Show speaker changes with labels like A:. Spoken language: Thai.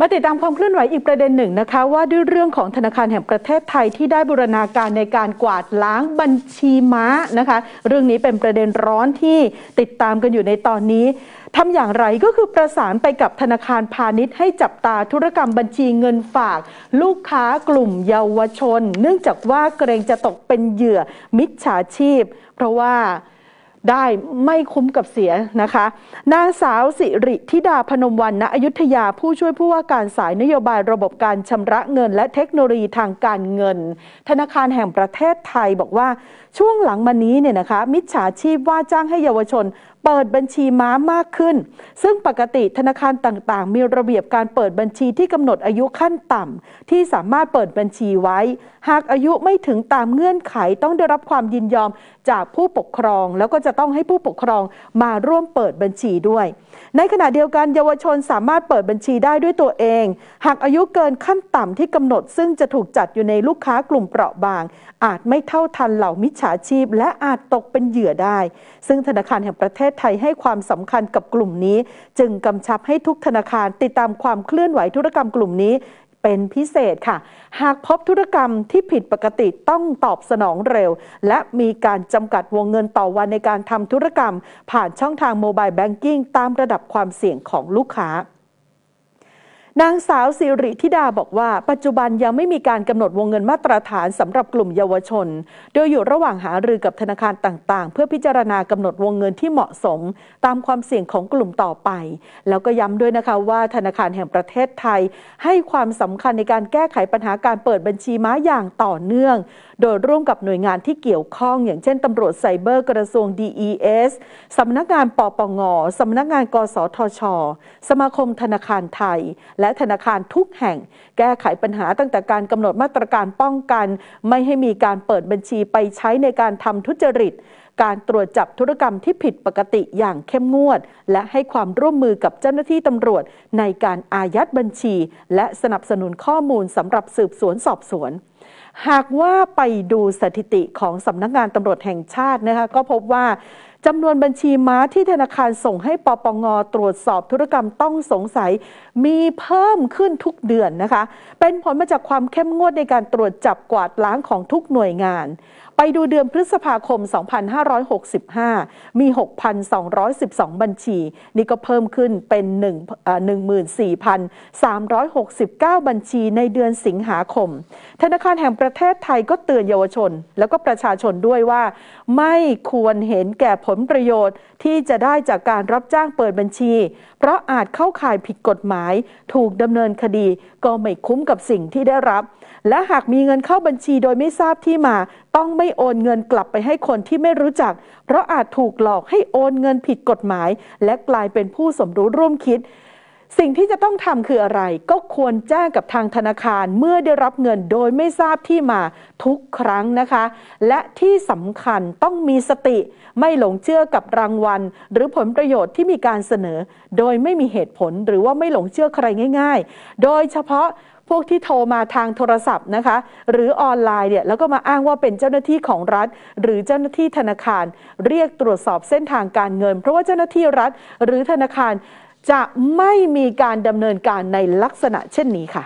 A: มาติดตามความเคลื่อนไหวอีกประเด็นหนึ่งนะคะว่าด้วยเรื่องของธนาคารแห่งประเทศไทยที่ได้บูรณาการในการกวาดล้างบัญชีม้านะคะ เรื่องนี้เป็นประเด็นร้อนที่ติดตามกันอยู่ในตอนนี้ทำอย่างไรก็คือประสานไปกับธนาคารพาณิชย์ให้จับตาธุรกรรมบัญชีเงินฝาก ลูกค้ากลุ่มเยาวชน เนื่องจากว่าเกรงจะตกเป็นเหยื่อมิจฉาชีพ เพราะว่า ได้ไม่คุ้มกับเสียนะคะ นางสาวสิริธิดาพนมวันณอยุธยาผู้ช่วยผู้ว่าการสายนโยบายระบบการชำระเงิน และเทคโนโลยีทางการเงิน ธนาคารแห่งประเทศไทยบอกว่าช่วงหลังมานี้เนี่ยนะคะ มิจฉาชีพว่าจ้างให้เยาวชน เปิดบัญชีม้ามากขึ้น ซึ่งปกติธนาคารต่างๆ มีระเบียบการเปิดบัญชีที่กำหนดอายุขั้นต่ำที่สามารถเปิดบัญชีไว้ หากอายุไม่ถึงตามเงื่อนไขต้องได้รับความยินยอมจากผู้ปกครอง แล้วก็จะต้องให้ผู้ปกครองมาร่วมเปิดบัญชีด้วย ในขณะเดียวกันเยาวชนสามารถเปิดบัญชีได้ด้วยตัวเอง หากอายุเกินขั้นต่ำที่กำหนด ซึ่งจะถูกจัดอยู่ในลูกค้ากลุ่มเปราะบาง อาจไม่เท่าทันเหล่ามิจฉาชีพ และอาจตกเป็นเหยื่อได้ ซึ่งธนาคารแห่งประเทศไทยให้ความสำคัญกับกลุ่มนี้ จึงกำชับให้ทุกธนาคารติดตามความเคลื่อนไหวธุรกรรมกลุ่มนี้เป็นพิเศษค่ะ หากพบธุรกรรมที่ผิดปกติต้องตอบสนองเร็ว และมีการจำกัดวงเงินต่อวันในการทำธุรกรรม ผ่านช่องทางโมบายแบงกิ้งตามระดับความเสี่ยงของลูกค้า นางสาวสิริธิดาบอกว่า ปัจจุบันยังไม่มีการกำหนดวงเงินมาตรฐานสำหรับกลุ่มเยาวชน โดยอยู่ระหว่างหารือกับธนาคารต่างๆ เพื่อพิจารณากำหนดวงเงินที่เหมาะสม ตามความเสี่ยงของกลุ่มต่อไป แล้วก็ย้ำด้วยนะคะว่าธนาคารแห่งประเทศไทย ให้ความสำคัญในการแก้ไขปัญหาการเปิดบัญชีม้าอย่างต่อเนื่องโดยร่วมกับหน่วยงานที่เกี่ยวข้องอย่างเช่นตำรวจไซเบอร์กระทรวง DES สำนักงานปปงสำนักงาน กสทช สมาคมธนาคารไทย และธนาคารทุกแห่ง แก้ไขปัญหาตั้งแต่การกำหนดมาตรการป้องกัน ไม่ให้มีการเปิดบัญชีไปใช้ในการทำทุจริตการตรวจจับธุรกรรมที่ผิดปกติอย่างเข้มงวด และให้ความร่วมมือกับเจ้าหน้าที่ตำรวจในการอายัดบัญชี และสนับสนุนข้อมูลสำหรับสืบสวนสอบสวน หากว่าไปดูสถิติของสำนักงานตำรวจแห่งชาตินะคะก็พบว่า จำนวนบัญชีม้าที่ธนาคารส่งให้ปปงตรวจสอบธุรกรรมต้องสงสัย มีเพิ่มขึ้นทุกเดือนนะคะ เป็นผลมาจากความเข้มงวดในการตรวจจับกวาดล้างของทุกหน่วยงาน ไปดูเดือนพฤษภาคม 2565 มี 6,212 บัญชี นี่ก็เพิ่มขึ้นเป็น 14,369 บัญชีในเดือนสิงหาคม ธนาคารแห่งประเทศไทยก็เตือนเยาวชน แล้วก็ประชาชนด้วยว่า ไม่ควรเห็นแก่ผลลประโยชน์ที่จะได้จากการรับจ้างเปิดบัญชี เพราะอาจเข้าข่ายผิดกฎหมาย ถูกดำเนินคดีก็ไม่คุ้มกับสิ่งที่ได้รับ และหากมีเงินเข้าบัญชีโดยไม่ทราบที่มา ต้องไม่โอนเงินกลับไปให้คนที่ไม่รู้จัก เพราะอาจถูกหลอกให้โอนเงินผิดกฎหมาย และกลายเป็นผู้สมรู้ร่วมคิด สิ่งที่จะต้องทำคืออะไร ก็ควรแจ้งกับทางธนาคารเมื่อได้รับเงินโดยไม่ทราบที่มาทุกครั้งนะคะ และที่สำคัญต้องมีสติ ไม่หลงเชื่อกับรางวัล หรือผลประโยชน์ที่มีการเสนอ โดยไม่มีเหตุผลหรือว่าไม่หลงเชื่อใครง่าย ๆ โดยเฉพาะพวกที่โทรมาทางโทรศัพท์นะคะ หรือออนไลน์เนี่ยแล้วก็มาอ้างว่าเป็นเจ้าหน้าที่ของรัฐ หรือเจ้าหน้าที่ธนาคาร เรียกตรวจสอบเส้นทางการเงิน เพราะว่าเจ้าหน้าที่รัฐ หรือธนาคาร จะไม่มีการดำเนินการในลักษณะเช่นนี้ค่ะ